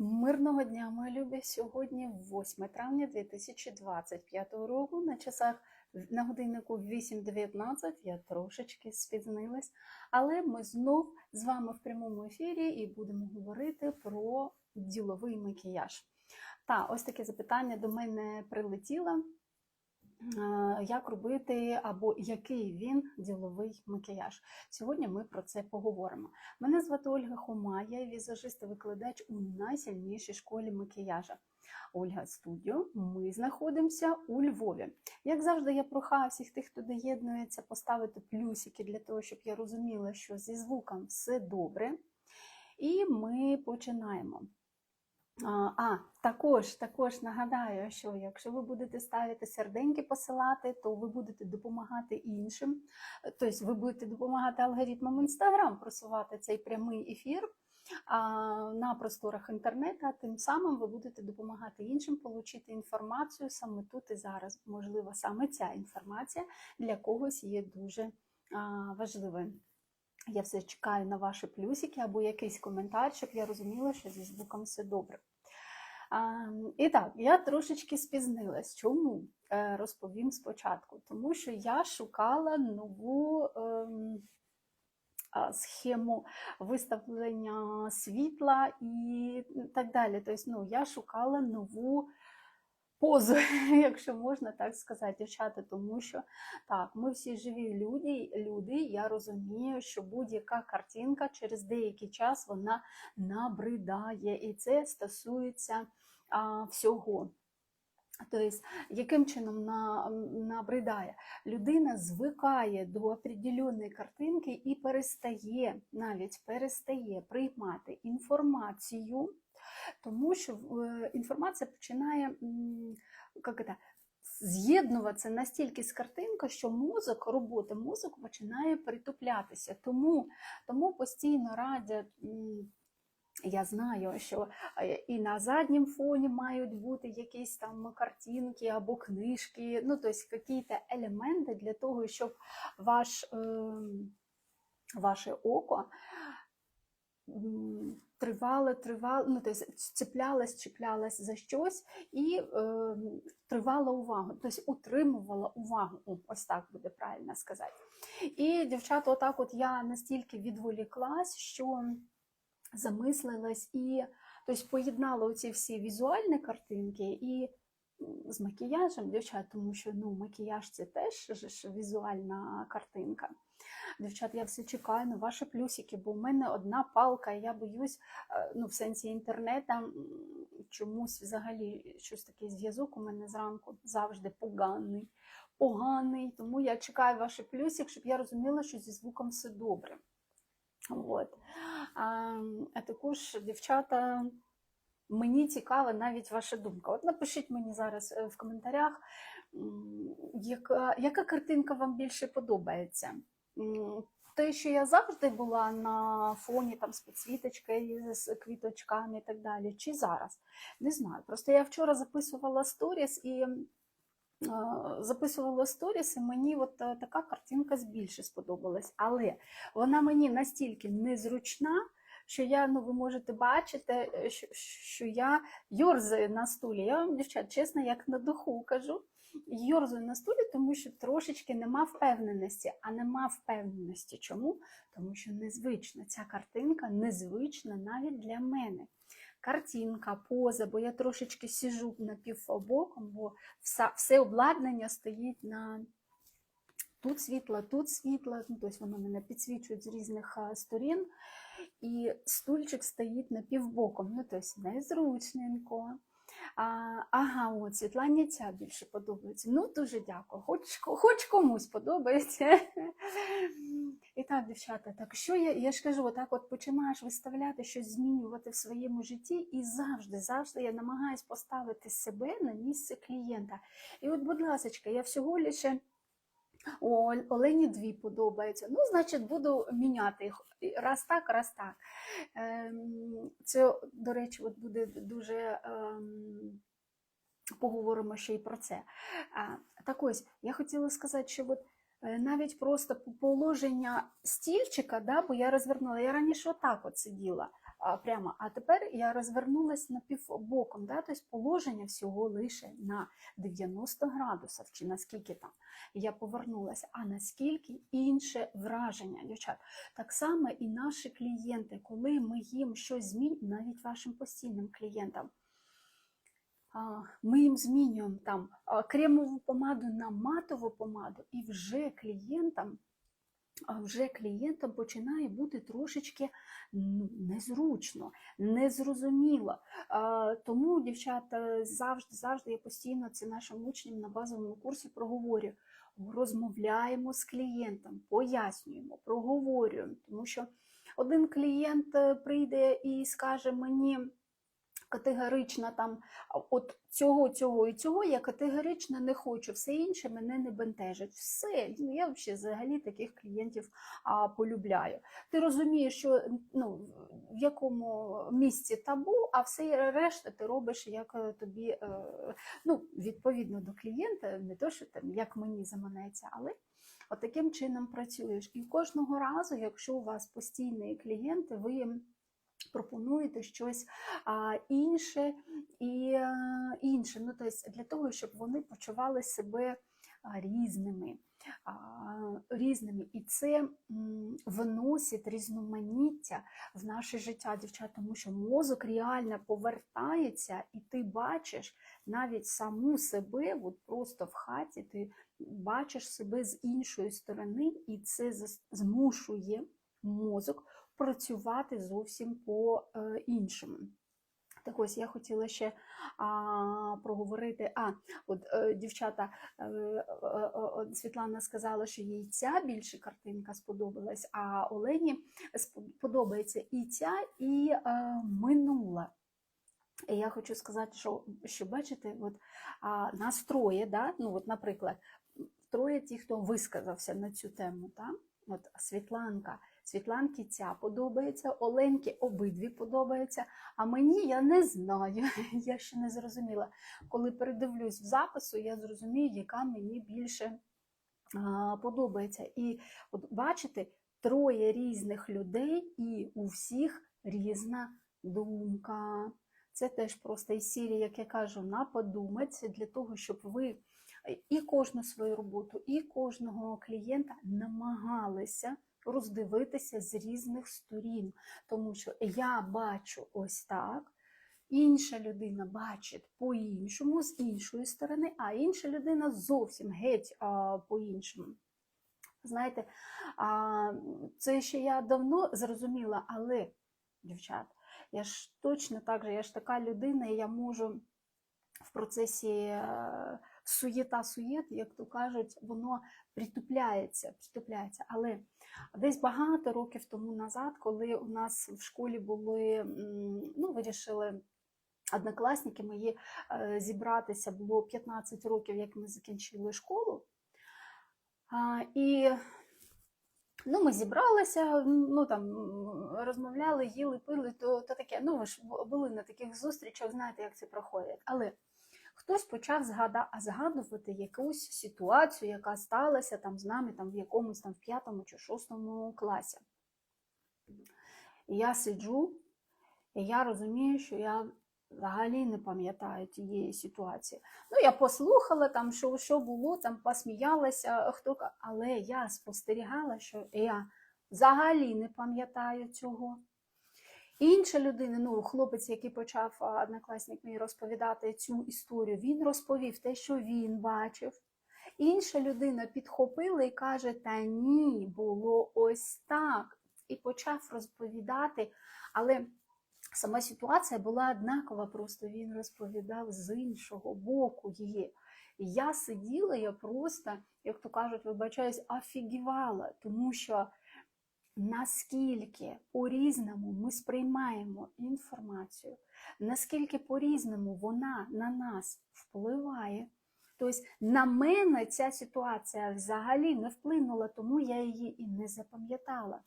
Мирного дня, моя любі! Сьогодні 8 травня 2025 року. На часах на годиннику 8.19 я трошечки спізнилась, але ми знов з вами в прямому ефірі і будемо говорити про діловий макіяж. Та ось таке запитання до мене прилетіло. Е, Як робити або який він діловий макіяж? Сьогодні ми про це поговоримо. Мене звати Ольга Хома, я візажист викладач у найсильнішій школі макіяжа. Ольга Студіо. Ми знаходимося у Львові. Як завжди, я прохаю всіх тих, хто доєднується, поставити плюсики для того, щоб я розуміла, що зі звуком все добре. І ми починаємо. А, також, також нагадаю, що якщо ви будете ставити серденьки посилати, то ви будете допомагати іншим. Тобто ви будете допомагати алгоритмам Instagram просувати цей прямий ефір на просторах інтернету, а тим самим ви будете допомагати іншим отримати інформацію саме тут і зараз. Можливо, саме ця інформація для когось є дуже важливою. Я все чекаю на ваші плюсики або якийсь коментар, щоб я розуміла, що зі звуком все добре. А, і так, я трошечки спізнилась. Чому? Е, Розповім спочатку. Тому що я шукала нову ем, схему виставлення світла і так далі. Тобто, ну, я шукала нову позу, якщо можна так сказати, дівчата, тому що так, ми всі живі люди, люди. Я розумію, що будь-яка картинка через деякий час вона набридає, і це стосується а, всього. Тобто, яким чином на, набридає? Людина звикає до определеної картинки і перестає, навіть перестає приймати інформацію, тому що е, інформація починає як це, з'єднуватися настільки з картинкою, що мозок, робота мозку починає притуплятися. Тому, тому постійно радять. я знаю, що е, і на заднім фоні мають бути якісь там картинки або книжки, ну, тобто якісь елементи для того, щоб ваш, е, ваше око м, тривало, тривало, ну, тобто цеплялось, чіплялось за щось і е, тривало увагу, тобто утримувала увагу, О, ось так буде правильно сказати. І, дівчата, отак от я настільки відволіклась, що замислилась і тобто, поєднала оці всі візуальні картинки і з макіяжем, дівчат, тому що ну, макіяж це теж ж візуальна картинка. Дівчат, я все чекаю на ваші плюсики, бо в мене одна палка, і я боюсь, е, ну, в сенсі інтернету чомусь взагалі щось такий зв'язок у мене зранку завжди поганий. Поганий, тому я чекаю ваші плюсик, щоб я розуміла, що зі звуком все добре. От. А, а також, дівчата, мені цікава навіть ваша думка. От напишіть мені зараз е, в коментарях, яка, яка картинка вам більше подобається. Те, що я завжди була на фоні там, з підсвіточкою, з квіточками і так далі, чи зараз? Не знаю. Просто я вчора записувала сторіс і записувала сторіс, і мені от е, така картинка більше сподобалась. Але вона мені настільки незручна, що я, ну ви можете бачити, е, що, що я йорзаю на стулі. Я вам, дівчат, чесно, як на духу кажу, йорзаю на стулі, тому що трошечки нема впевненості. А нема впевненості. Чому? Тому що незвична ця картинка незвична навіть для мене. Картинка, поза, бо я трошечки сижу напівбоком, бо все обладнання стоїть на тут світло, тут світло, ну, тобто воно мене підсвічують з різних а, сторін, і стульчик стоїть напівбоком, ну тобто незручненько. А, ага, от Світлані ця більше подобається. Ну, дуже дякую. Хоч, хоч комусь подобається. І так, дівчата, так що я, я ж кажу, отак от починаєш виставляти щось змінювати в своєму житті, і завжди, завжди я намагаюсь поставити себе на місце клієнта. І от, будь ласка, я всього лише. О, Олені дві подобається. Ну, значить, буду міняти їх раз так, раз так. Ем, Це, до речі, от буде дуже. ем, Поговоримо ще й про це. Так ось, я хотіла сказати, що от е, навіть просто по- положення стільчика, да, бо я розвернула, я раніше отак от сиділа, прямо. А тепер я розвернулася напівбоком, да? тобто положення всього лише на 90 градусів, чи наскільки там я повернулася, а наскільки інше враження, дівчат. Так само і наші клієнти, коли ми їм щось змінюємо, навіть вашим постійним клієнтам. Ми їм змінюємо там кремову помаду на матову помаду, і вже клієнтам вже клієнтам починає бути трошечки ну, незручно, незрозуміло. Тому, дівчата, завжди, завжди я постійно це нашим учням на базовому курсі проговорю. Розмовляємо з клієнтом, пояснюємо, проговорюємо, тому що один клієнт е, прийде і скаже мені категорично там от цього, цього і цього я категорично не хочу, все інше мене не бентежить. Все, ну я взагалі взагалі таких клієнтів а, полюбляю. Ти розумієш, що ну, в якому місці табу, а все решта ти робиш, як е, тобі е, ну, відповідно до клієнта, не то, що там як мені заманеться, але. От таким чином працюєш. І кожного разу, якщо у вас постійні клієнти, ви пропонуєте щось інше і а, інше. Ну, тобто для того, щоб вони почували себе різними. Різними, і це вносить різноманіття в наше життя, дівчат, тому що мозок реально повертається, і ти бачиш навіть саму себе, от просто в хаті, ти бачиш себе з іншої сторони, і це змушує мозок працювати зовсім по-іншому. Так ось я хотіла ще а, проговорити. А, от е, дівчата, е, е, Світлана сказала, що їй ця більше картинка сподобалась, а Олені подобається і ця, і е, минула. І я хочу сказати, що, що бачите, от, а, нас троє, да? ну, от, наприклад, троє ті, хто висказався на цю тему. Да? От Світланка, Світланки ця подобається, Оленки обидві подобаються, а мені я не знаю, я ще не зрозуміла. Коли передивлюсь в запису, я зрозумію, яка мені більше а, подобається. І от бачите, троє різних людей, і у всіх різна думка. Це теж просто із серії, як я кажу, на подумать для того, щоб ви і кожну свою роботу, і кожного клієнта намагалися роздивитися з різних сторін. Тому що я бачу ось так, інша людина бачить по-іншому, з іншої сторони, а інша людина зовсім геть по-іншому. Знаєте, а, це ще я давно зрозуміла, але, дівчат, я ж точно так же, я ж така людина, і я можу в процесі е, суєта-суєт, як то кажуть, воно притупляється, притупляється. Але десь багато років тому назад, коли у нас в школі були, ну, вирішили. Однокласники мої е, зібратися було 15 років, як ми закінчили школу. І ну, ми зібралися, ну там розмовляли, їли, пили, то, то таке. Ну, ви ж були на таких зустрічах, знаєте, як це проходить. Але хтось почав згадувати якусь ситуацію, яка сталася там з нами там, в якомусь там в п'ятому чи шостому класі. Я сиджу, і я розумію, що я взагалі не пам'ятаю тієї ситуації. Ну, я послухала там, що, що було, там посміялася, хто, але я спостерігала, що я взагалі не пам'ятаю цього. Інша людина, ну, хлопець, який почав однокласник мій розповідати цю історію, він розповів те, що він бачив. Інша людина підхопила і каже: Та ні, було ось так. І почав розповідати, але сама ситуація була однакова, просто він розповідав з іншого боку її. Я сиділа, я просто, як то кажуть, вибачаюсь, офігівала, тому що наскільки по-різному ми сприймаємо інформацію, наскільки по-різному вона на нас впливає. Тобто на мене ця ситуація взагалі не вплинула, тому я її і не запам'ятала.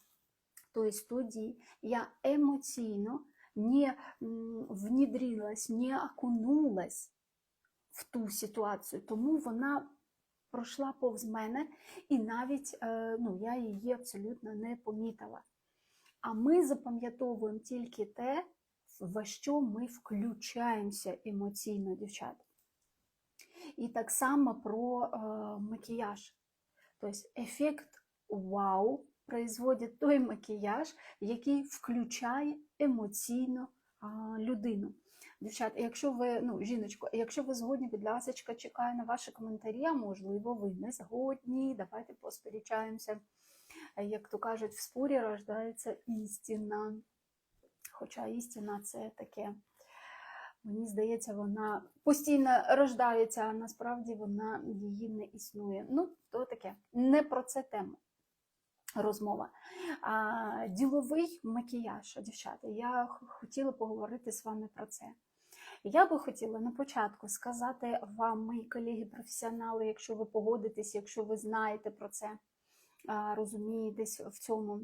Тобто тоді я емоційно не м, внедрилась, не окунулась в ту ситуацію, тому вона пройшла повз мене, і навіть е, ну, я її абсолютно не помітила. А ми запам'ятовуємо тільки те, в що ми включаємося емоційно, дівчата. І так само про е, макіяж. Тобто ефект вау производить той макіяж, який включає емоційно а, людину. Дівчата, якщо ви, ну, жіночко, якщо ви згодні, будь ласка, чекаю на ваші коментарі, а можливо, ви не згодні. Давайте посперечаємося. Як то кажуть, в спорі рождається істина. Хоча істина це таке, мені здається, вона постійно рождається, а насправді вона її не існує. Ну, то таке, не про це тема. Розмова. А, Діловий макіяж, дівчата, я хотіла поговорити з вами про це. Я би хотіла на початку сказати вам, мої колеги-професіонали, якщо ви погодитесь, якщо ви знаєте про це, розумієтесь в цьому,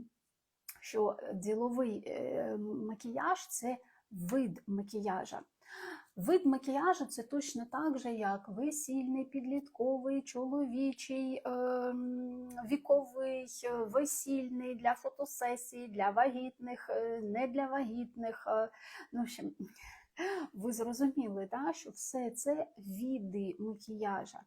що діловий е, макіяж це вид макіяжа. Вид макіяжу це точно так же, як весільний, підлітковий, чоловічий, ем, віковий, весільний для фотосесій, для вагітних, е, не для вагітних. Е, ну, ще, ви зрозуміли, так, що все це види макіяжа.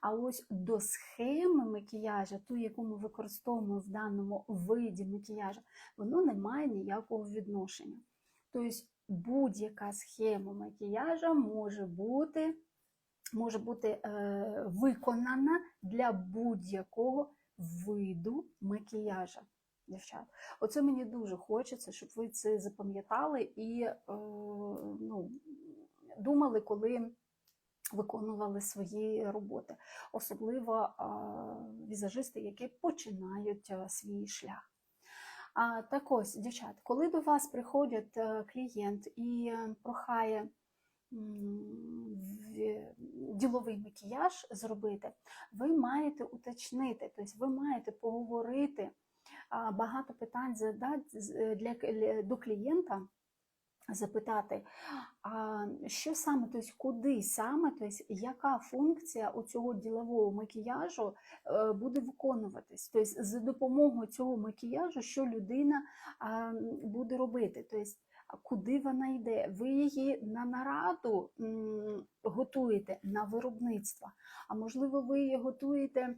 А ось до схеми макіяжа, ту, яку ми використовуємо в даному виді макіяжа, воно не має ніякого відношення. Тобто будь-яка схема макіяжа може бути може бути е, виконана для будь-якого виду макіяжа. Дівчат. Оце мені дуже хочеться, щоб ви це запам'ятали і е, ну, думали, коли виконували свої роботи, особливо е, візажисти, які починають е, свій шлях. А, Так ось, дівчат, коли до вас приходить е, клієнт і е, прохає діловий макіяж зробити, ви маєте уточнити, тобто ви маєте поговорити багато питань задати для, до клієнта запитати, а що саме, тобто куди саме, тобто яка функція у цього ділового макіяжу е, буде виконуватись. Тобто за допомогою цього макіяжу, що людина буде робити. Тобто Куди вона йде? Ви її на нараду готуєте на виробництво, а можливо, ви її готуєте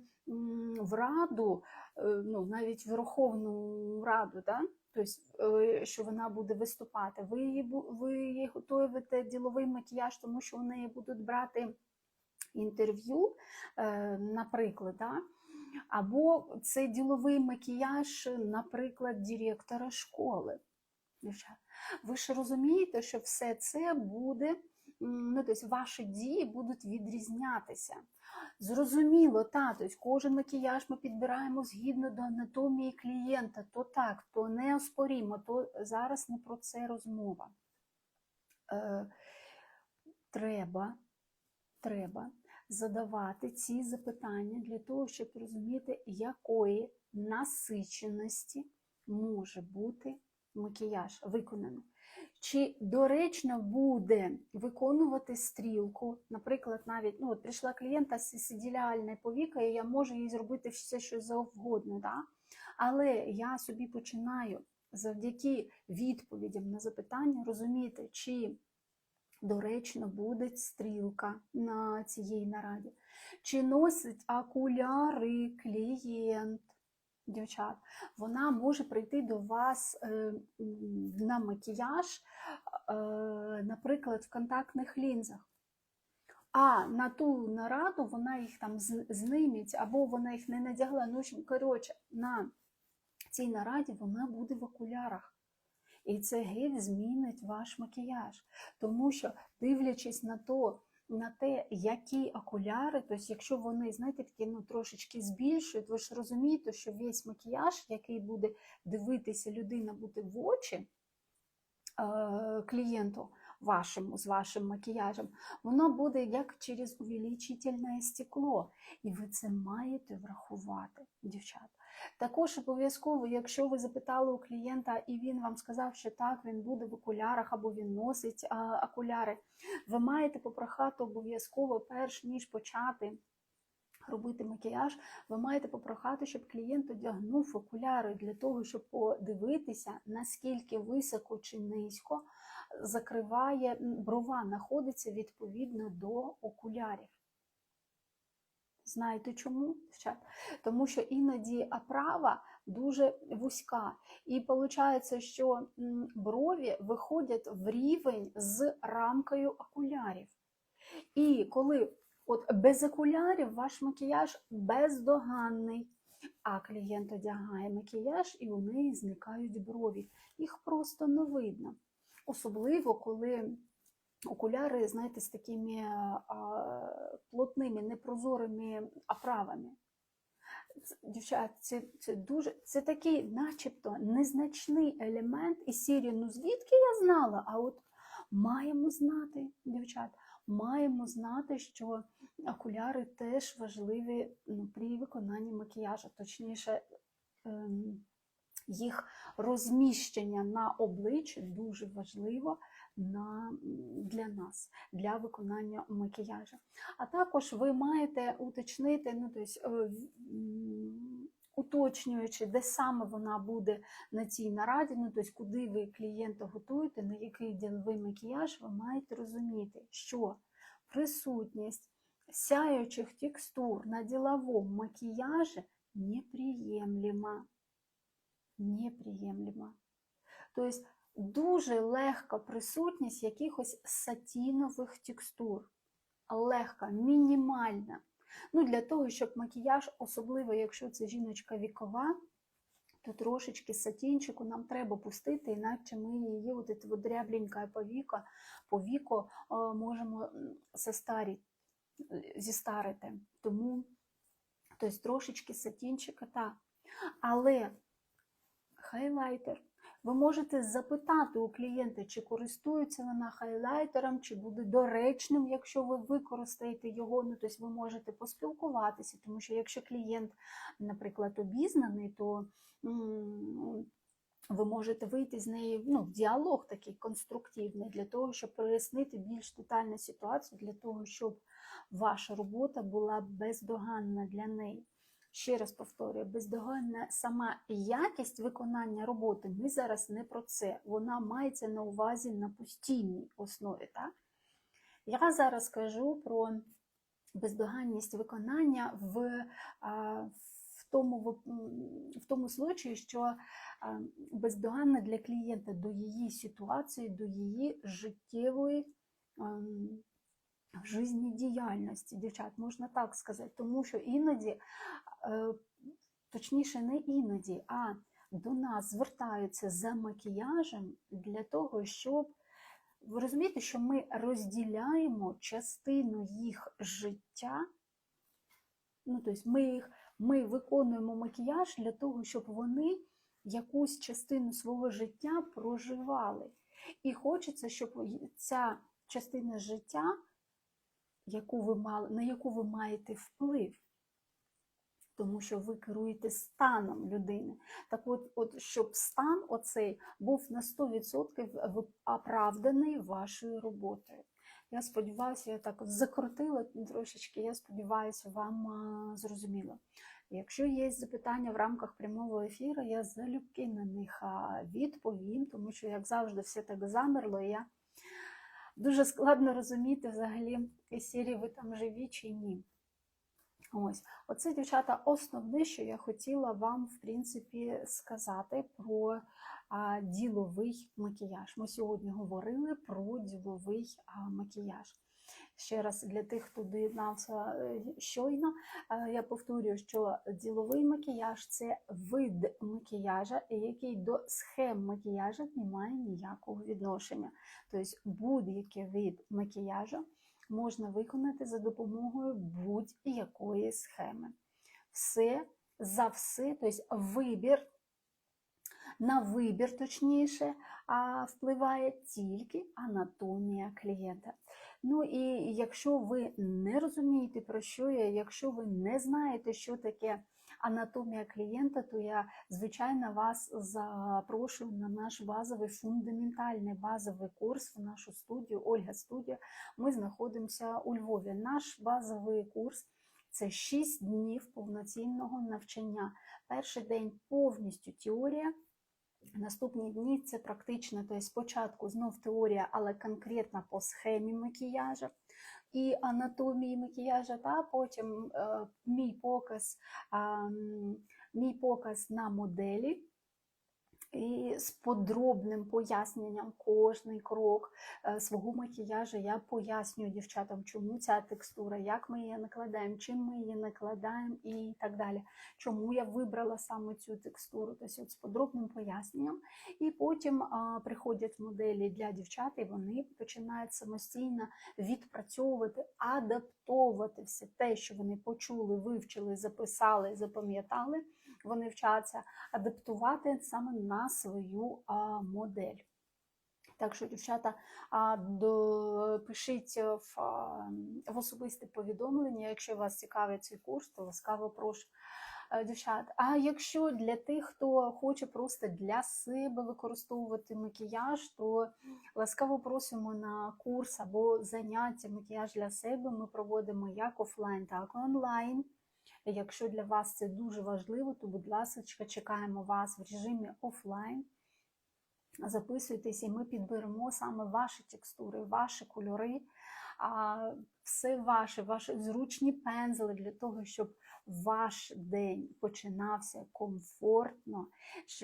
в раду, е, ну навіть Верховну Раду. Да? тобто, що вона буде виступати. Ви її ви її готуєте діловий макіяж, тому що у неї будуть брати інтерв'ю, е, наприклад. Да? Або це діловий макіяж, наприклад, директора школи. Ви ж розумієте, що все це буде, ну, тобто ваші дії будуть відрізнятися. Зрозуміло, та, тобто кожен макіяж ми підбираємо згідно до анатомії клієнта, то так, то не оспорімо, то зараз не про це розмова. Е, Треба, треба задавати ці запитання для того, щоб розуміти, якої насиченості може бути макіяж виконаний. Чи доречно буде виконувати стрілку, наприклад, навіть ну, от прийшла клієнта з сиділяльною повікою, я можу їй зробити все, що завгодно. Да? Але я собі починаю завдяки відповідям на запитання розуміти, чи доречно буде стрілка на цій нараді, чи носить окуляри клієнт дівчат, вона може прийти до вас е, на макіяж, е, наприклад, в контактних лінзах. А на ту нараду вона їх там зниміть, або вона їх не надягла. Ну, коротше, на цій нараді вона буде в окулярах. І це геть змінить ваш макіяж. Тому що, дивлячись на то, на те, які окуляри, тобто, якщо вони, знаєте, такі ну, трошечки збільшують, ви ж розумієте, що весь макіяж, який буде дивитися людина буде в очі е, клієнту вашому, з вашим макіяжем, воно буде як через увеличительне стекло. І ви це маєте врахувати, дівчата. Також обов'язково, якщо ви запитали у клієнта, і він вам сказав, що так, він буде в окулярах або він носить а, окуляри, ви маєте попрохати обов'язково, перш ніж почати робити макіяж, ви маєте попрохати, щоб клієнт одягнув окуляри для того, щоб подивитися, наскільки високо чи низько закриває брова, знаходиться відповідно до окулярів. Знаєте чому? Тому що іноді оправа дуже вузька. І виходить, що брові виходять в рівень з рамкою окулярів. І коли от без окулярів ваш макіяж бездоганний, а клієнт одягає макіяж і у неї зникають брові. Їх просто не видно. Особливо, коли окуляри, знаєте, з такими плотними, непрозорими оправами. Дівчат, це, це дуже це такий, начебто, незначний елемент із серії, ну звідки я знала? А от маємо знати, дівчат, маємо знати, що окуляри теж важливі ну, при виконанні макіяжу, точніше, ем, їх розміщення на обличчі дуже важливо на, для нас, для виконання макіяжу. А також ви маєте уточнити, ну, тобто, уточнюючи, де саме вона буде на цій нараді, ну, тобто, куди ви клієнта готуєте, на який діловий макіяж, ви маєте розуміти, що присутність сяючих текстур на діловому макіяжі неприємлема. Неприємлема. Тобто дуже легка присутність якихось сатінових текстур. Легка, мінімальна. Ну, для того, щоб макіяж, особливо якщо це жіночка вікова, то трошечки сатінчику нам треба пустити, інакше ми її от дрябленька повіка, повіко е, можемо зістарити. Тому тобто, трошечки сатінчика, так. Але хайлайтер. Ви можете запитати у клієнта, чи користується вона хайлайтером, чи буде доречним, якщо ви використаєте його. Ну, тобто ви можете поспілкуватися, тому що якщо клієнт, наприклад, обізнаний, то ви можете вийти з нею ну, в діалог такий конструктивний для того, щоб прояснити більш детальну ситуацію, для того, щоб ваша робота була бездоганна для неї. Ще раз повторюю, бездоганна сама якість виконання роботи. Ми зараз не про це. Вона мається на увазі на постійній основі. Так? Я зараз кажу про бездоганність виконання в, в, тому, в тому случаї, що бездоганна для клієнта до її ситуації, до її життєвої. ем, жизнедіяльності, дівчат, можна так сказати, тому що іноді, точніше, не іноді, а до нас звертаються за макіяжем для того, щоб ви розумієте, що ми розділяємо частину їх життя. Ну, тобто ми, їх, ми виконуємо макіяж для того, щоб вони якусь частину свого життя проживали. І хочеться, щоб ця частина життя яку ви мали, на яку ви маєте вплив, тому що ви керуєте станом людини. Так от, от щоб стан оцей був на 100% оправданий вашою роботою. Я сподіваюся, я так закрутила трошечки, я сподіваюся, вам зрозуміло. Якщо є запитання в рамках прямого ефіру, я залюбки на них відповім, тому що, як завжди, все так замерло, я дуже складно розуміти взагалі із ви там живі чи ні. Ось, оце, дівчата, основне, що я хотіла вам, в принципі, сказати про а, діловий макіяж. Ми сьогодні говорили про діловий а, макіяж. Ще раз для тих, хто доєднався е, щойно, е, я повторюю, що діловий макіяж це вид макіяжа, який до схем макіяжа не має ніякого відношення. Тобто будь-який вид макіяжу можна виконати за допомогою будь-якої схеми. Все за все, тобто вибір, на вибір, точніше, впливає тільки анатомія клієнта. Ну і якщо ви не розумієте, про що я, якщо ви не знаєте, що таке анатомія клієнта, то я, звичайно, вас запрошую на наш базовий фундаментальний базовий курс в нашу студію Ольга Студія. Ми знаходимося у Львові. Наш базовий курс Це 6 днів повноцінного навчання. Перший день повністю теорія. Наступні дні це практично, тобто спочатку знов теорія, але конкретно по схемі макіяжу і анатомії макіяжа, та потім е, мій показ, мій показ на моделі. І з подробним поясненням кожний крок е, свого макіяжу я пояснюю дівчатам, чому ця текстура, як ми її накладаємо, чим ми її накладаємо і так далі. Чому я вибрала саме цю текстуру, тобто з подробним поясненням. І потім а, приходять моделі для дівчат, і вони починають самостійно відпрацьовувати, адаптовувати все те, що вони почули, вивчили, записали, запам'ятали. Вони вчаться адаптувати саме на свою модель. Так що, дівчата, пишіть в, в особисте повідомлення, якщо вас цікавить цей курс, то ласкаво прошу. Е, Дівчат, а якщо для тих, хто хоче просто для себе використовувати макіяж, то ласкаво просимо на курс або заняття макіяж для себе. Ми проводимо як офлайн, так і онлайн. Якщо для вас це дуже важливо, то, будь ласка, чекаємо вас в режимі офлайн. Записуйтесь, і ми підберемо саме ваші текстури, ваші кольори, все ваше, ваші зручні пензли для того, щоб ваш день починався комфортно,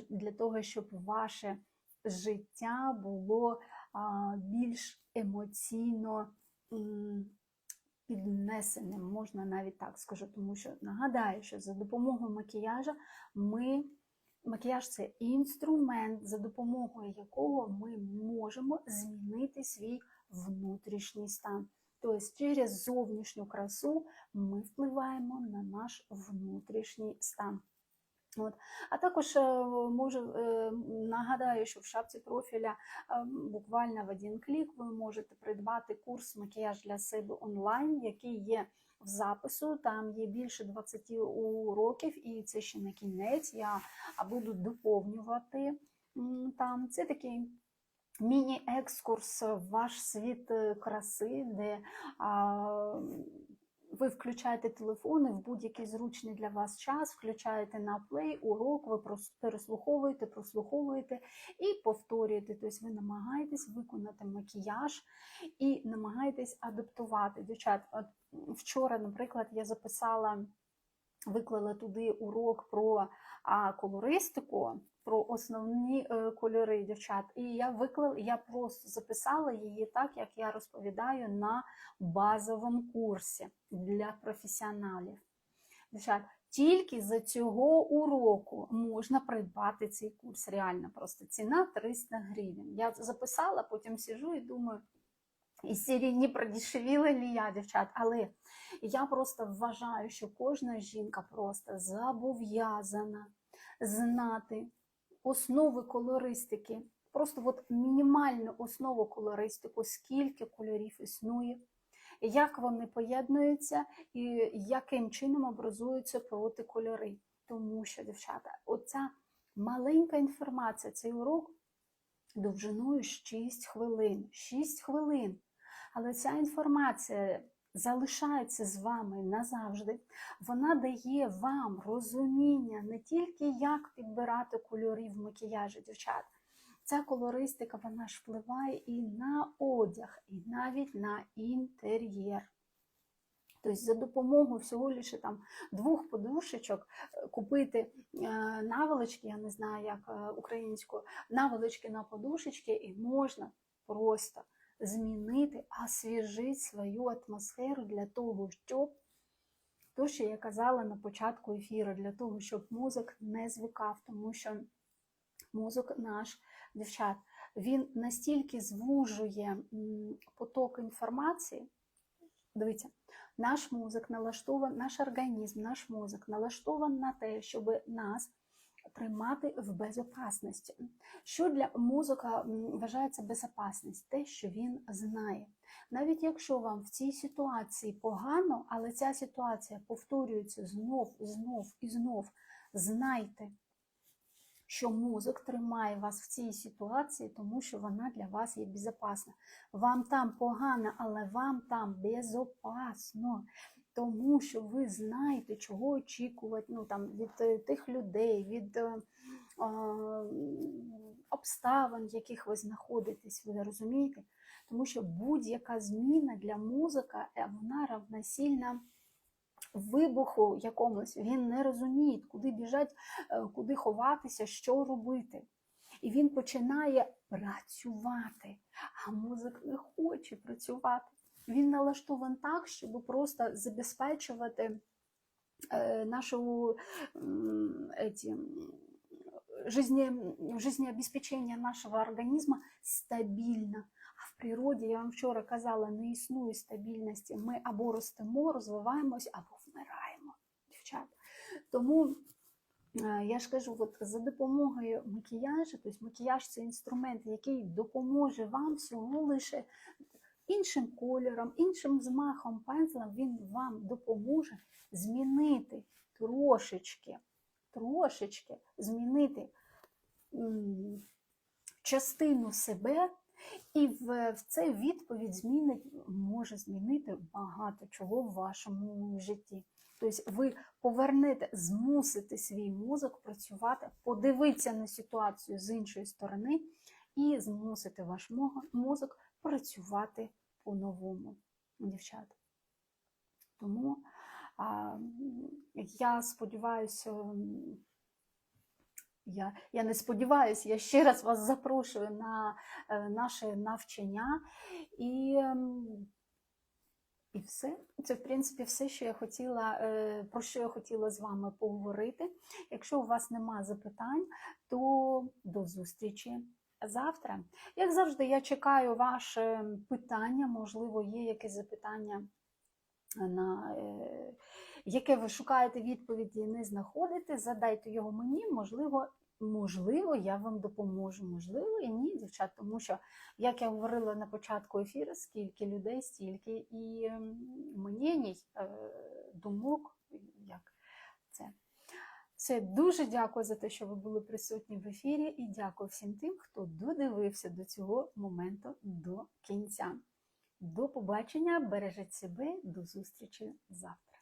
для того, щоб ваше життя було більш емоційно. Піднесеним, можна навіть так скажу, тому що нагадаю, що за допомогою макіяжа ми. Макіяж це інструмент, за допомогою якого ми можемо змінити свій внутрішній стан. Тобто через зовнішню красу ми впливаємо на наш внутрішній стан. От. А також е, можу, е, нагадаю, що в шапці профіля е, буквально в один клік ви можете придбати курс макіяж для себе онлайн, який є в запису. Там є більше 20 уроків, і це ще не кінець. Я буду доповнювати там. Це такий. Міні-екскурс в ваш світ краси, де ви включаєте телефони в будь-який зручний для вас час, включаєте на плей, урок, ви прос- переслуховуєте, прослуховуєте і повторюєте. Тобто ви намагаєтесь виконати макіяж і намагаєтесь адаптувати. Дівчат, от вчора, наприклад, я записала, виклала туди урок про колористику. Про основні е, кольори дівчат, і я виклала, я просто записала її так, як я розповідаю на базовому курсі для професіоналів. Дівчат, тільки за цього уроку можна придбати цей курс. Реально просто ціна 300 гривень. Я записала, потім сижу і думаю. Із серії не продешевіла ли я, дівчат, але я просто вважаю, що кожна жінка просто зобов'язана знати основи колористики, просто от мінімальну основу колористику, скільки кольорів існує, як вони поєднуються і яким чином образуються протикольори. Тому що, дівчата, оця маленька інформація, цей урок довжиною 6 хвилин. 6 хвилин. Але ця інформація залишається з вами назавжди. Вона дає вам розуміння не тільки як підбирати кольори в макіяжі, дівчат. Ця колористика вона ж впливає і на одяг, і навіть на інтер'єр. Тобто за допомогою всього лише там двох подушечок е, купити е, наволочки, я не знаю, як е, українською, наволочки на подушечки, і можна просто змінити, освіжити свою атмосферу для того, щоб то, що я казала на початку ефіру, для того, щоб мозок не звикав, тому що мозок наш, дівчат, він настільки звужує поток інформації. Дивіться, наш мозок налаштований, наш організм, наш мозок налаштований на те, щоб нас тримати в безопасності. Що для мозока м, вважається безопасність? Те, що він знає. Навіть якщо вам в цій ситуації погано, але ця ситуація повторюється знов, знов і знов, знайте, що мозок тримає вас в цій ситуації, тому що вона для вас є безпечна. Вам там погано, але вам там безопасно. Тому що ви знаєте, чого очікувати ну, там, від е, тих людей, від е, обставин, в яких ви знаходитесь, ви розумієте? Тому що будь-яка зміна для музика, е, вона равносильна вибуху якомусь. Він не розуміє, куди біжать, е, куди ховатися, що робити. І він починає працювати, а мозок не хоче працювати. Він налаштований так, щоб просто забезпечувати е, нашу эти, жизне, жизнеобеспечение нашего. А в природі, я вам вчора казала, не існує стабільності. Ми або ростемо, розвиваємось, або вмираємо, дівчата. Тому е, я ж кажу, от за допомогою макіяжу, тобто макіяж це інструмент, який допоможе вам всього лише іншим кольором, іншим змахом пензлем, він вам допоможе змінити трошечки, трошечки змінити частину себе, і в, в цей відповідь змінить, може змінити багато чого в вашому житті. Тобто ви повернете, змусите свій мозок працювати, подивитися на ситуацію з іншої сторони і змусите ваш мозок працювати по-новому, дівчата. Тому а, я сподіваюся, я, я не сподіваюся, я ще раз вас запрошую на е, наше навчання. І, і все. Це, в принципі, все, що я хотіла, е, про що я хотіла з вами поговорити. Якщо у вас нема запитань, то до зустрічі завтра. Як завжди, я чекаю ваше питання, можливо, є якесь запитання, на е, яке ви шукаєте відповіді не знаходите, задайте його мені, можливо, можливо, я вам допоможу, можливо, і ні, дівчат, тому що, як я говорила на початку ефіру, скільки людей, стільки і мненій, е, думок, як це. Все, дуже дякую за те, що ви були присутні в ефірі, і дякую всім тим, хто додивився до цього моменту до кінця. До побачення, бережіть себе, до зустрічі завтра.